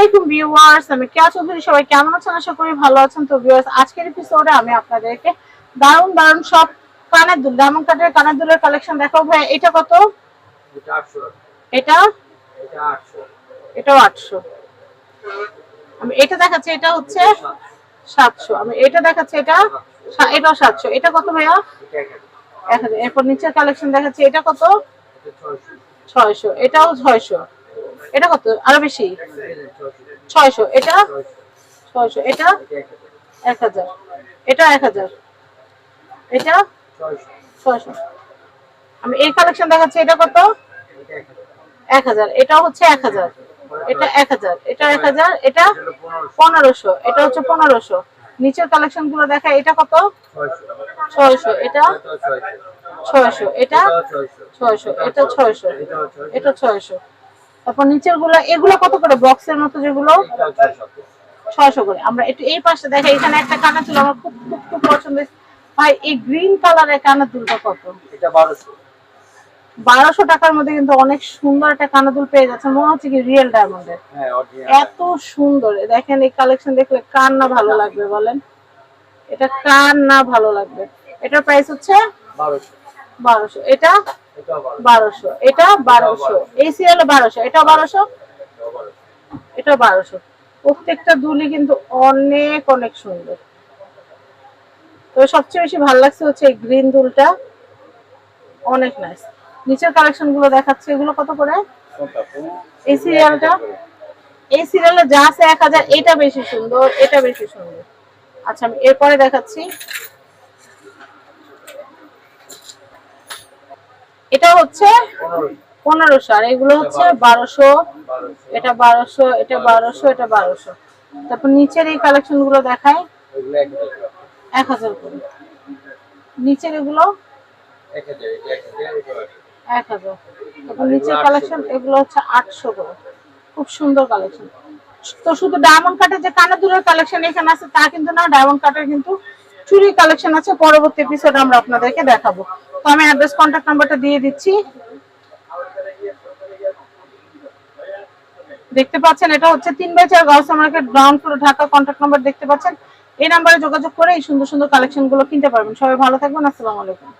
আলাইকুম ভিউয়ার্স আমি কেয়া চৌধুরী সবাই কেমন আছেন? আশা করি ভালো আছেন। তো ভিউয়ার্স আজকের এপিসোডে আমি আপনাদেরকে দারুণ দারুণ সব কানের দুল ডায়মন্ড কাটের কানের দুলের কালেকশন দেখাবো। ভাই এটা কত? এটা এটাও আটশো। আমি এটা দেখাচ্ছি এটা হচ্ছে সাতশো। আমি এটা দেখাচ্ছি এটা এটাও সাতশো। এটা কত ভাইয়া? এক হাজার। এরপর নিচের কালেকশন দেখাচ্ছি এটা কত? ছয়শো। এটাও ছয়শো। এটা কত? আরও বেশি? ছয়শো। এটা? ছয়শো। এটা? এক হাজার। এটা এক হাজার। এটা? ছয়শো। আমি এই কালেকশন দেখাচ্ছি, এটা কত? এক হাজার। এক এটা হচ্ছে এক হাজার। এটা এক হাজার। এটা এক হাজার। এটা পনেরোশো। এটা হচ্ছে পনেরোশো। নিচের কালেকশনগুলো দেখা এটা কত? ছয়শো। এটা? ছয়শো। এটা? ছয়শো। এটা ছয়শো। এটা ছয়শো। তারপর নিচেরগুলো এগুলো কত করে? বক্সের মতো যেগুলো? ছয়শো করে। আমরা একটু এই পাশে দেখা এখানে একটা কানের দুল আমার খুব খুব খুব পছন্দ। ভাই এই গ্রিন কালারের কানের দুলটা কত? এটা বারোশো। টাকার মধ্যে কিন্তু অনেক সুন্দর একটা কানের দুল পেয়ে যাচ্ছে। মনে হচ্ছে কি রিয়েল ডায়মন্ডের হ্যাঁ এত সুন্দর। দেখেন এই কালেকশন দেখলে কার না ভালো লাগবে বলেন। এটা কার না ভালো লাগবে। এটার প্রাইস হচ্ছে? বারোশো। বারোশো। এটা বারোশো। এটা বারোশো। এই সিরিয়ালে বারোশো। এটা বারোশো? এটা বারোশো। প্রত্যেকটা দুলই কিন্তু অনেক অনেক সুন্দর। তো সবচেয়ে বেশি ভালো লাগছে হচ্ছে এই দুলটা। অনেক নাইস নিচের কালেকশনগুলো দেখাচ্ছে। এগুলো কত করে? এই সিরিয়ালটা এই সিরিয়ালে যা আছে এক হাজার, এটা বেশি সুন্দর, এটা বেশি সুন্দর। আচ্ছা আমি এরপরে দেখাচ্ছি। এটা হচ্ছে পনেরোশো, আর এগুলো হচ্ছে বারোশো। এটা বারোশো এটা বারোশো এটা বারোশো। তারপর নিচের এই কালেকশনগুলো দেখায় এক হাজার করে। নিচের এগুলো এক হাজার। তারপর নিচের কালেকশন এগুলো হচ্ছে আটশো করে। খুব সুন্দর কালেকশন তো শুধু ডায়মন্ড কাটের যে কানের দুলের কালেকশন এখানে আছে, তা কিন্তু না ডায়মন্ড কাটের কিন্তু চুরি কালেকশন আছে, পরবর্তী এপিসোড আমরা আপনাদেরকে দেখাবো। তো আমি অ্যাড্রেস কন্ট্যাক্ট নাম্বারটা দিয়ে দিচ্ছি। দেখতে পাচ্ছেন, এটা হচ্ছে তিন বাই চার Gaus market ground floor Dhaka contact number দেখতে পাচ্ছেন। এই নাম্বারে যোগাযোগ করে এই সুন্দর সুন্দর কালেকশনগুলো কিনতে পারবেন। সবাই ভালো থাকবেন, আসসালামু আলাইকুম।